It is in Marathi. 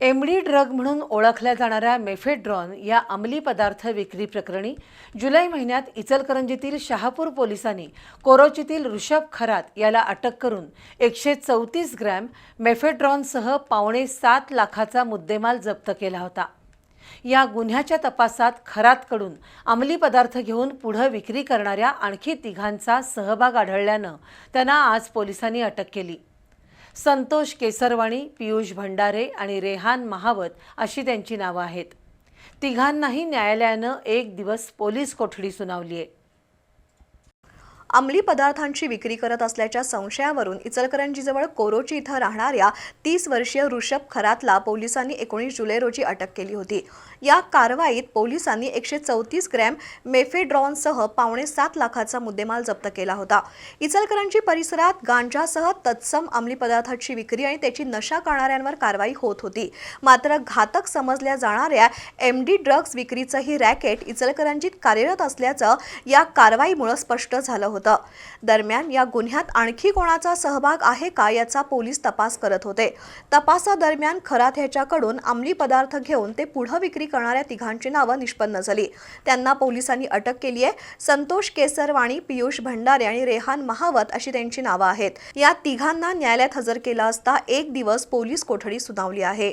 एमडी ड्रग म्हणून ओळखल्या जाणाऱ्या मेफेड्रॉन या अंमली पदार्थ विक्री प्रकरणी जुलै महिन्यात इचलकरंजीतील शहापूर पोलिसांनी कोरोचीतील ऋषभ खरात याला अटक करून एकशे चौतीस ग्रॅम मेफेड्रॉनसह पावणे सात लाखाचा मुद्देमाल जप्त केला होता. या गुन्ह्याच्या तपासात खरातकडून अंमली पदार्थ घेऊन पुढं विक्री करणाऱ्या आणखी तिघांचा सहभाग आढळल्यानं त्यांना आज पोलिसांनी अटक केली. संतोष केसरवाणी पियुष भंडारे आणि रेहान महावत अशी त्यांची नावं आहेत. तिघांनाही न्यायालयानं एक दिवस पोलीस कोठडी सुनावली आहे. अंमली पदार्थांची विक्री करत असल्याच्या संशयावरून इचलकरंजीजवळ कोरोची इथं राहणाऱ्या तीस वर्षीय ऋषभ खरातला पोलिसांनी एकोणीस जुलै रोजी अटक केली होती. या कारवाईत पोलिसांनी एकशे चौतीस ग्रॅम मेफेड्रॉनसह पावणे सात लाखाचा मुद्देमाल जप्त केला होता. इचलकरंजी परिसरात गांजासह तत्सम अंमली पदार्थाची विक्री आणि त्याची नशा करणाऱ्यांवर कारवाई होत होती. मात्र घातक समजल्या जाणाऱ्या एम डी ड्रग्ज विक्रीचंही रॅकेट इचलकरंजीत कार्यरत असल्याचं या कारवाईमुळे स्पष्ट झालं होतं. दरम्यान या गुन्ह्यात आणखी कोणाचा सहभाग आहे का याचा पोलीस तपास करत होते. तपासादरम्यान खरात ह्याच्याकडून अंमली पदार्थ घेऊन ते पुढं विक्री करणाऱ्या तिघांची नावं निष्पन्न झाली. त्यांना पोलिसांनी अटक केली आहे. संतोष केसरवाणी पियुष भंडारे आणि रेहान महावत अशी त्यांची नावं आहेत. या तिघांना न्यायालयात हजर केलं असता एक दिवस पोलीस कोठडी सुनावली आहे.